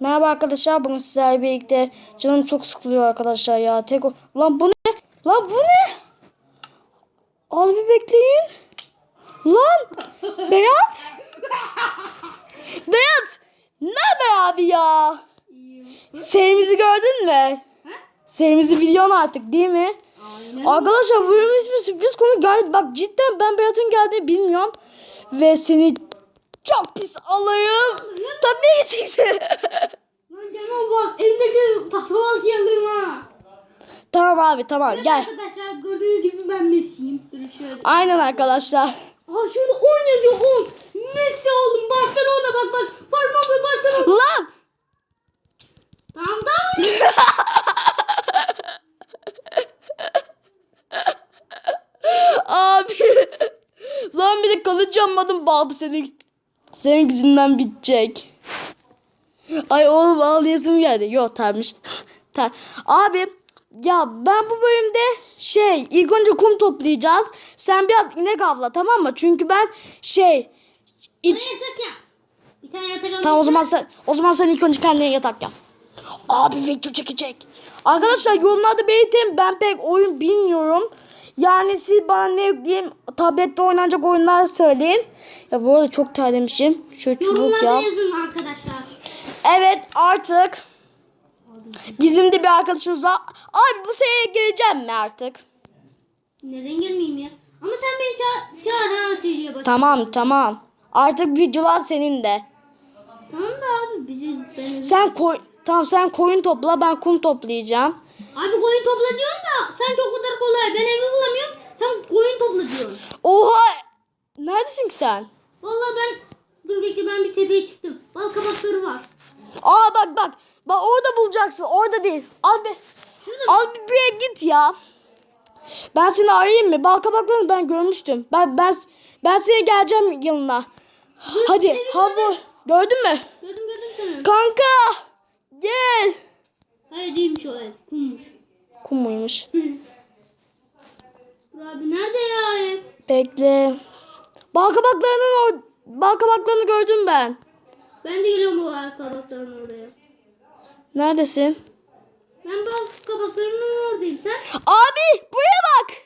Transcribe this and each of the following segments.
Merhaba arkadaşlar bugün sizlerle birlikte canım çok sıkılıyor arkadaşlar ya. Tek o- Lan bu ne? Lan bu ne? Az bir bekleyin. Lan Beyat. Beyat. Ne haber abi ya? Sevimizi gördün mü? Sevimizi biliyorsun artık değil mi? Aynen. Arkadaşlar bu bölümün ismi sürpriz konu gel bak cidden ben Berat'ın geldiğini bilmiyorum. Ve seni çok pis alayım. Tabii geçeceksin. Lan Cemal bak elindeki tahtavaltı alırım ha. tamam abi tamam Evet gel. Arkadaşlar gördüğünüz gibi ben Messi'yim. Dur şöyle. Aynen arkadaşlar. Aa şurada 10 yazıyor 10. Messi oğlum Barcelona bak bak. Forma ve Barcelona. Lan! Tamam tamam. Abi. Lan bir de kalıcı adım bağlı senin. Senin yüzünden bitecek. Ay oğlum ağlayasım geldi. Yok termiş. Ter. Abi ya ben bu bölümde şey ilk önce kum toplayacağız. Sen biraz inek avla tamam mı? Çünkü ben şey iç yatak yap. Bir tane yatak alayım. Tamam o zaman sen o zaman sen ilk önce kendine yatak yap. Abi video çekecek. Arkadaşlar yorumlarda belirtin ben pek oyun bilmiyorum. Yani siz bana ne yükleyeyim tablette oynanacak oyunlar söyleyin. Ya bu arada çok terlemişim. Şöyle çubuk yap. yazın arkadaşlar. Evet artık bizim de bir arkadaşımız var. Abi bu seneye geleceğim mi artık? Neden gelmeyeyim ya? Ama sen beni ça çağır ha seriye bak. Tamam tamam. Artık videolar senin de. Tamam da abi bizi ben... Sen koy tamam sen koyun topla ben kum toplayacağım. Abi koyun topla diyorsun da sen çok kadar kolay. Ben evi bulamıyorum. Sen koyun topla diyorsun. Oha! Neredesin ki sen? Vallahi ben dur bekle ben bir tepeye çıktım. Bal kabakları var. Aa bak bak. Bak orada bulacaksın. Orada değil. Al bir. Şurada Al bir, yere git ya. Ben seni arayayım mı? Bal kabaklarını ben görmüştüm. Ben ben ben seni geleceğim yanına. Hadi evi hava. Gördün mü? gördüm gördüm seni. Kanka. Gel. Hayır değilmiş o ev. Kummuş. Kum muymuş? Abi nerede ya ev? Bekle. Bal kabaklarının or bal kabaklarını gördüm ben. Ben de geliyorum bu bal kabaklarının oraya. Neredesin? Ben bal kabaklarının oradayım sen. Abi buraya bak.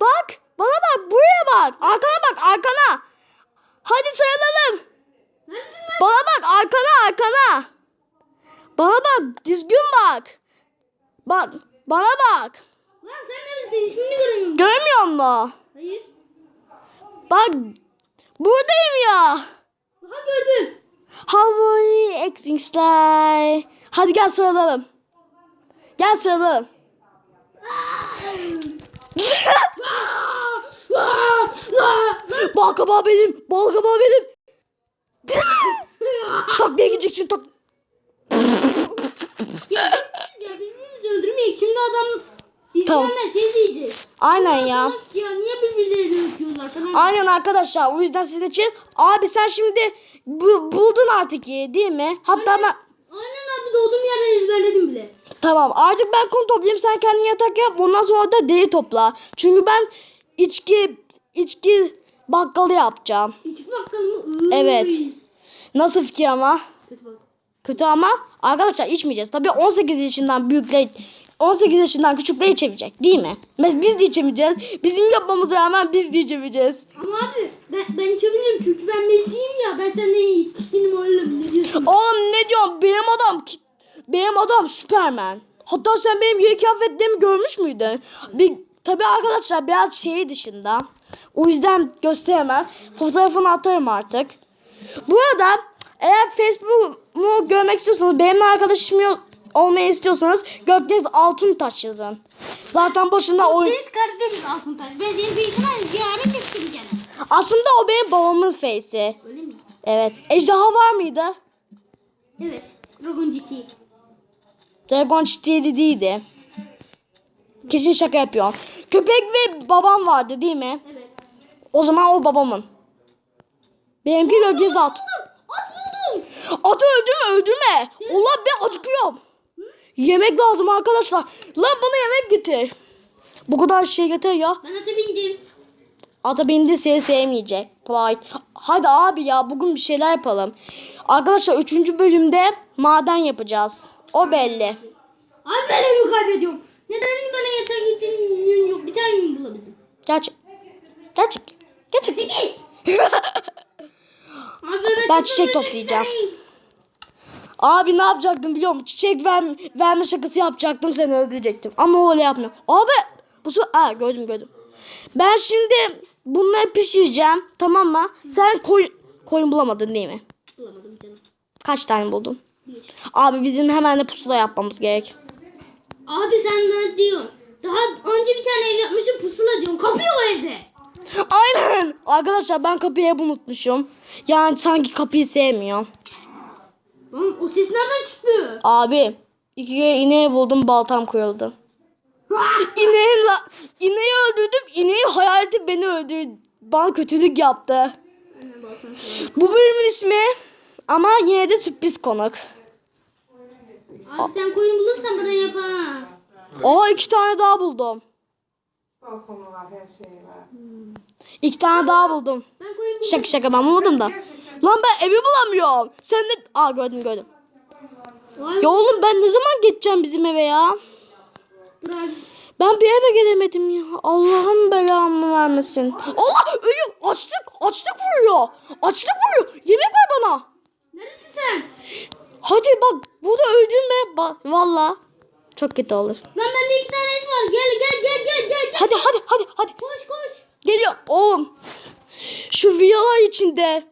Bak. Bana bak. Buraya bak. Arkana bak. Arkana. Hadi sayılalım. Neredesin lan? Bana bak. Arkana. Arkana. Bana bak. Düzgün bak. Bak. Bana bak. Lan sen neredesin? İsmini göremiyorum. Görmüyor musun? Hayır. Bak. Buradayım ya. Aha gördüm. Hawaii Expingsler. Hadi gel sıralalım. Gel sıralalım. Bal kabağı benim. Bal kabağı benim. tak diye gideceksin tak. ya birbirimizi öldürmeyin. Şimdi adam Tamam. izleyenler şey diyecek. Aynen ya. Salak Ya niye birbirlerini öpüyorlar falan. Aynen arkadaşlar. O yüzden sizin için. Abi sen şimdi bu, buldun artık iyi değil mi? Hatta ben... Aynen abi doğduğum yerden ezberledim bile. Tamam artık ben kum toplayayım. Sen kendin yatak yap. Ondan sonra da deri topla. Çünkü ben içki içki bakkalı yapacağım. İçki bakkalım mı? Iy. Evet. Nasıl fikir ama? Kötü bak. Kötü ama arkadaşlar içmeyeceğiz. Tabii 18 yaşından büyükler 18 yaşından küçükler içemeyecek değil mi? Biz de içemeyeceğiz. Bizim yapmamıza rağmen biz de içemeyeceğiz. Ama abi ben, ben içebilirim çünkü ben Messi'yim ya. Ben senden iyi içkinin oğlum ne diyorsun? Oğlum ne diyorsun? Benim adam benim adam Superman. Hatta sen benim yeni kıyafetlerimi görmüş müydün? Bir, tabii arkadaşlar biraz şey dışında. O yüzden gösteremem. Fotoğrafını atarım artık. Bu arada eğer Facebook'umu görmek istiyorsanız benimle arkadaşım yo- olmayı istiyorsanız Gökdeniz Altuntaş yazın. Zaten boşuna oyun... Deniz Karadeniz Altıntaş. Ben senin bir ihtimalle ziyaret ettim gene. Aslında o benim babamın face'i. Öyle mi? Evet. Ejderha var mıydı? Evet. Dragon GT. Dragon City değildi. Kesin şaka yapıyor. Köpek ve babam vardı değil mi? Evet. O zaman o babamın. Benimki Gökdeniz Alt. At buldum. Atı öldürme öldürme. Allah ben acıkıyorum. Yemek lazım arkadaşlar. Lan bana yemek getir. Bu kadar şey getir ya. Ben ata bindim. ata bindi seni sevmeyecek. Pride. Hadi abi ya bugün bir şeyler yapalım. Arkadaşlar 3. bölümde maden yapacağız. O belli. Abi ben evi kaybediyorum. Neden bana yatak için yün yok? Bir tane yün bulabildim. Gerçek. Gerçek. Gerçek. Abi Ben çiçek toplayacağım. Abi ne yapacaktım biliyor musun? Çiçek ver, verme şakası yapacaktım seni öldürecektim. Ama öyle yapmıyor. Abi bu su... Aa gördüm gördüm. Ben şimdi bunları pişireceğim. Tamam mı? Sen koyun, koyun bulamadın değil mi? Bulamadım canım. Kaç tane buldun? Bir. Abi bizim hemen de pusula yapmamız gerek. Abi sen ne diyorsun? Daha önce bir tane ev yapmışım pusula diyorum. Kapıyor o evde. Aynen. Arkadaşlar ben kapıyı hep unutmuşum. Yani sanki kapıyı sevmiyor. Oğlum o ses nereden çıktı? Abi iki ineği buldum baltam kırıldı. İneği, la, ineği öldürdüm. İneği hayaleti beni öldürdü. Bana kötülük yaptı. Bu bölümün ismi ama yine de sürpriz konuk. Abi sen koyun bulursan bana yap ha. Aa iki tane daha buldum. Balkonu var, her şey var. İki tane daha buldum. Ben koyun buldum. Şaka şaka ben bulmadım da. Lan ben evi bulamıyorum. Sen de... Aa gördüm gördüm. Ya oğlum ben ne zaman geçeceğim bizim eve ya? Ben bir eve gelemedim ya. Allah'ım belamı vermesin. Allah ölüyor. Açlık. Açlık vuruyor. Açlık vuruyor. Yemek ver bana. Neredesin sen? Hadi bak burada öldün mü? Ba- Valla. Çok kötü olur. Lan bende iki tane et var. Gel gel gel gel gel. Hadi hadi hadi hadi. Koş koş. Geliyor. Oğlum. Şu viyala içinde.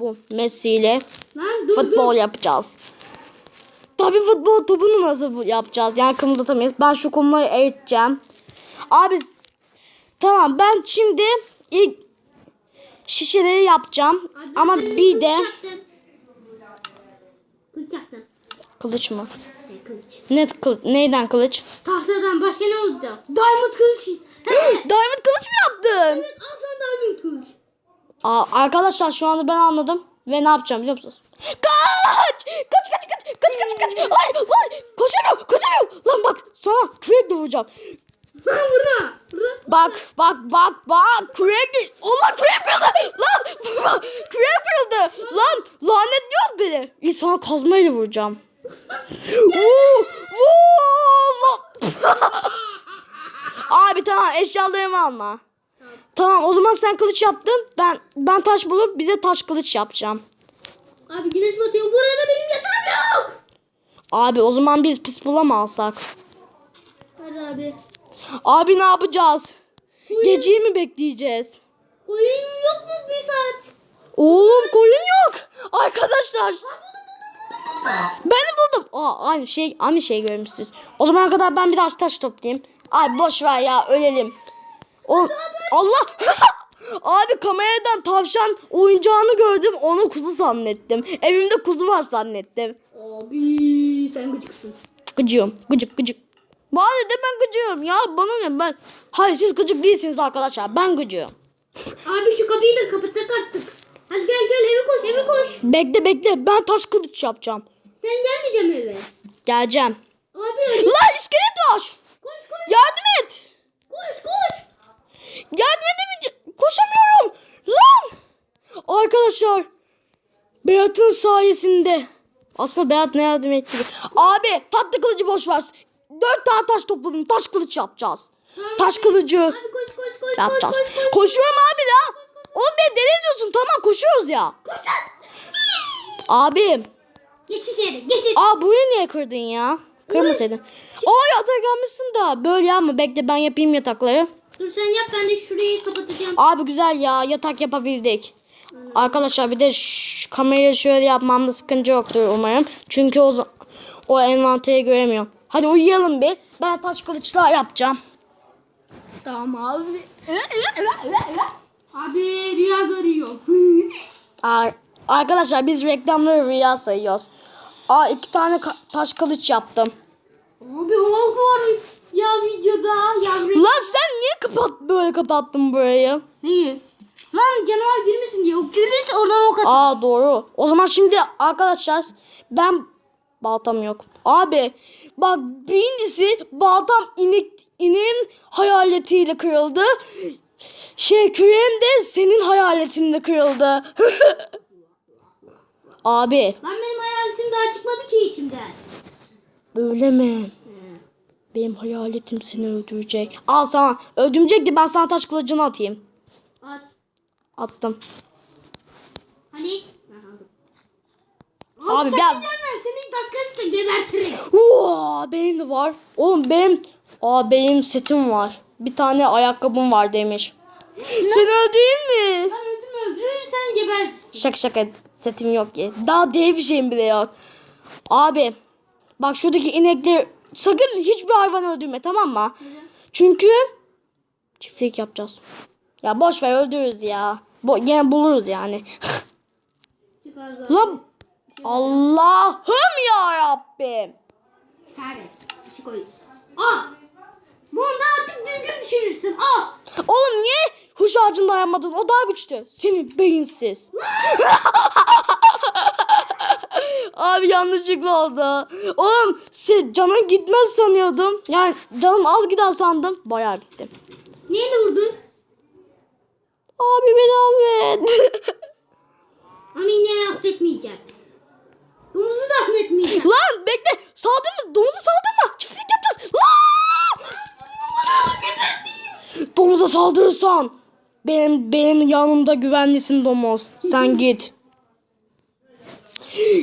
bu Messi ile Lan dur futbol dur. yapacağız. Tabii futbol topunu nasıl yapacağız? Yani kımıldatamayız. Ben şu kumu eriteceğim. Abi tamam ben şimdi ilk şişeleri yapacağım. Abi, Ama bir kılıç de. Kılıç yaptım. kılıç mı? Ne kılıç? Ne kıl neyden kılıç? Tahtadan başka ne oldu? Diamond kılıç. Diamond kılıç mı yaptın? Evet al sana diamond kılıç. Aa, arkadaşlar şu anda ben anladım ve ne yapacağım biliyor musunuz? Kaç! Kaç kaç kaç kaç kaç kaç! Ay, ay, koşamıyorum koşamıyorum. Lan bak sana kürekle vuracağım. Vurma. Vurma. Bak bak bak bak kürekle. Allah kürek kırıldı. Lan kürek kırıldı. Lan lanetliyor beni. İnsana kazmayla vuracağım. Vuu, vuu, lan. Abi tamam eşyalarımı alma. Tamam o zaman sen kılıç yaptın. Ben ben taş bulup bize taş kılıç yapacağım. Abi güneş batıyor. Burada benim yatağım yok. Abi o zaman biz pis bulama alsak. Hadi abi. Abi ne yapacağız? Koyun, Geceyi mi bekleyeceğiz? koyun yok mu bir saat? Oğlum koyun yok. Arkadaşlar. Ben buldum. Aa, aynı şey aynı şey görmüşsünüz. O zamana kadar ben biraz taş toplayayım. Ay boş ver ya ölelim. O, Allah. Abi kameradan tavşan oyuncağını gördüm. Onu kuzu zannettim. Evimde kuzu var zannettim. Abi sen gıcıksın. Gıcığım. Gıcık gıcık. Bari de ben gıcığım ya. Bana ne ben. Hayır siz gıcık değilsiniz arkadaşlar. Ben gıcığım. Abi şu kapıyı da kapatak artık. Hadi gel gel eve koş eve koş. Bekle bekle. Ben taş kılıç yapacağım. Sen gelmeyeceksin eve. Geleceğim. Abi hadi Lan iskelet var. koş koş Yardım et. koş koş. Yardım edemeyeceğim. Koşamıyorum. Lan. Arkadaşlar. Berat'ın sayesinde. Aslında Berat ne yardım etti? Abi tatlı kılıcı boş ver. Dört tane taş topladım. Taş kılıç yapacağız. Taş kılıcı Abi koş koş koş yapacağız. koş koş. koş. Koşuyorum abi ya. Oğlum beni deli ediyorsun. Tamam koşuyoruz ya. Abi. Geç içeri geç içeri. Aa burayı niye kırdın ya? Kırmasaydın. Aa yatak yapmışsın da. Böyle yapma. Bekle ben yapayım yatakları. Dur sen yap ben de şurayı kapatacağım. Abi güzel ya yatak yapabildik. Arkadaşlar bir de şu kamerayı şöyle yapmamda sıkıntı yoktur umarım. Çünkü o, o envanteri göremiyorum. Hadi uyuyalım bir. Ben taş kılıçlar yapacağım. Tamam abi. Abi rüya görüyor. Arkadaşlar biz reklamları rüya sayıyoruz. Aa iki tane ka- taş kılıç yaptım. Abi Hulk var ya videoda. Ya re- Lan sen niye kapat böyle kapattın burayı? Neyi? Lan canavar girmesin diye. Ok gelirse oradan ok at. Aa doğru. O zaman şimdi arkadaşlar ben baltam yok. Abi bak birincisi baltam inek inin hayaletiyle kırıldı. Şey küreğim de senin hayaletinle kırıldı. Abi Lan benim hayaletim daha çıkmadı ki içimden. öyle mi? Benim hayaletim seni öldürecek. Al sana. Öldürecekti ben sana taş kılıcını atayım. At. Attım. Hani? Abi gel. gelme. Senin taskasını gebertirim. Oo, benim de var. Oğlum benim Aa benim setim var. Bir tane ayakkabım var demiş. Seni öldüreyim mi? Lan öldürme öldürürsen gebersin. Şaka şaka setim yok ki. Daha diye bir şeyim bile yok. Abi bak şuradaki inekleri sakın hiçbir hayvan öldürme tamam mı? Çünkü çiftlik yapacağız. Ya boş ver öldürürüz ya. Bo gene buluruz yani. Lan Allah'ım ya Rabbim. Çıkar. Koyuyoruz. Bunu da artık düzgün düşürürsün. Al. Oğlum niye huş ağacını dayanmadın? O daha güçlü. Senin beyinsiz. Abi yanlışlıkla oldu. Oğlum sen canın gitmez sanıyordum. Yani canın az gider sandım. Bayağı gitti. Neyle vurdun? Abi beni affet. Ama yine affetmeyeceğim. Domuzu da affetmeyeceğim. Lan bekle. Saldırma. Domuza saldırma. Çiftlik yapacağız. Lan! Domuza saldırırsan benim benim yanımda güvenlisin domuz. Sen git.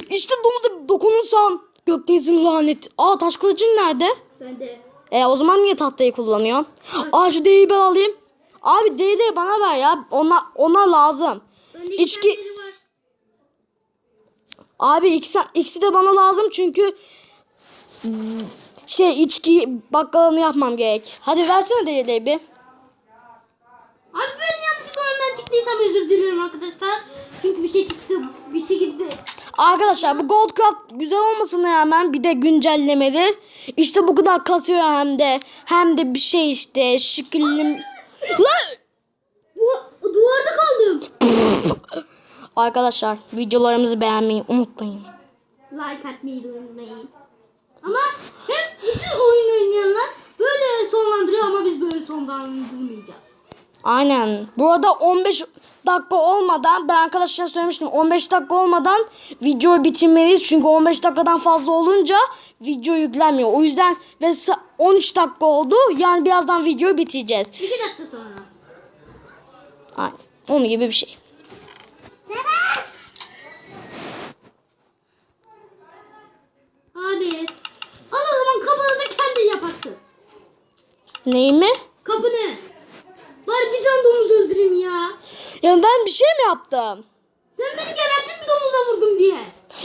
İşte domuza dokunursan gökdenizin lanet. Aa taş kılıcın nerede? Ben de. E o zaman niye tahtayı kullanıyorsun? Aa şu deyi ben alayım. Abi deyi de bana ver ya. Ona ona lazım. Bende İçki-. Abi ikisi, ikisi de bana lazım çünkü şey içki bakkalını yapmam gerek. Hadi versene deyi deyi bir. Abi ben yanlışlıkla önden çıktıysam özür diliyorum arkadaşlar. Çünkü bir şey çıktı. Bir şekilde. Arkadaşlar bu Goldcraft güzel olmasına rağmen bir de güncellemeli. İşte bu kadar kasıyor hem de. Hem de bir şey işte şekilli. Lan! Bu duvarda kaldım. Arkadaşlar videolarımızı beğenmeyi unutmayın. Like atmayı unutmayın. Ama hep bütün oyun oynayanlar böyle sonlandırıyor ama biz böyle sonlandırmayacağız. Aynen. Bu arada 15 dakika olmadan ben arkadaşlara söylemiştim 15 dakika olmadan videoyu bitirmeliyiz. Çünkü 15 dakikadan fazla olunca video yüklenmiyor. O yüzden ve sa- 13 dakika oldu. Yani birazdan videoyu bitireceğiz. İki dakika sonra. Aynen. Onun gibi bir şey. Savaş! Abi. Al o zaman kapını da kendin yaparsın. Ney mi? Kapını. Bari bir tane domuz öldüreyim ya. Ya ben bir şey mi yaptım? Sen beni geberttin mi domuza vurdum diye.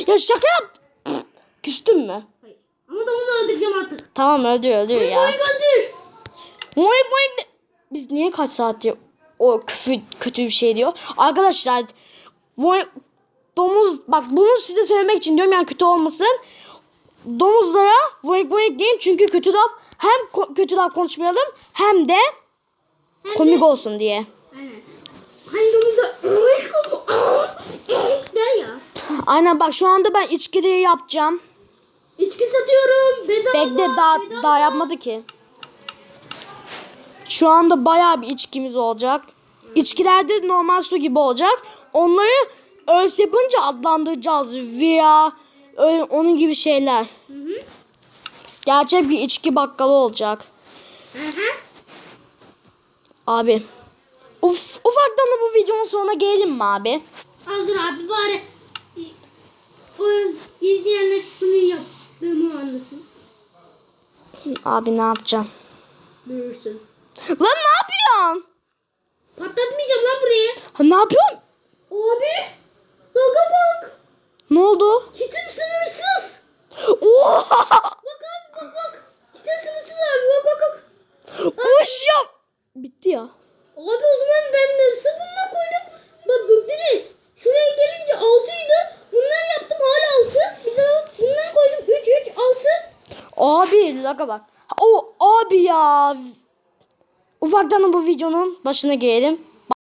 Ya şaka yap. Küstün mü? Hayır. Ama domuzu öldüreceğim artık. Tamam öldür öldür Ya. ya. öldür. Moink moink de- Biz niye kaç saattir o küfür kötü bir şey diyor. Arkadaşlar moink- domuz bak bunu size söylemek için diyorum yani kötü olmasın. Domuzlara moink moink deyin çünkü kötü laf hem kötü laf konuşmayalım hem de Hem de- komik olsun diye. Aynen. Hani domuza der ya. Aynen bak şu anda ben içkiliği yapacağım. İçki satıyorum. Bedava. Bekle daha bedava. daha yapmadı ki. Şu anda bayağı bir içkimiz olacak. İçkilerde normal su gibi olacak. Onları öls yapınca adlandıracağız. Veya öyle, onun gibi şeyler. Hı hı. Gerçek bir içki bakkalı olacak. Hı hı. Abi. Uf, ufaktan da bu videonun sonuna gelelim mi abi? Hazır abi bari o izleyenler şunu yaptığımı anlasın. Abi ne yapacağım? Buyursun. Lan ne yapıyorsun? Patlatmayacağım lan burayı. Ha, ne yapıyorsun? Abi. Doga bak. Ne oldu? Çitim sınırsız. Oha! Bak abi bak bak. Çitim sınırsız abi bak bak bak. Uş ya. Bitti ya. Abi o zaman ben nasıl bununla koydum? Bak Gökdeniz şuraya gelince 6'ydı. Bunlar yaptım hala 6. Bir daha bundan koydum 3 3 6. Abi laga bak. O abi ya. Ufaktan bu videonun başına gelelim.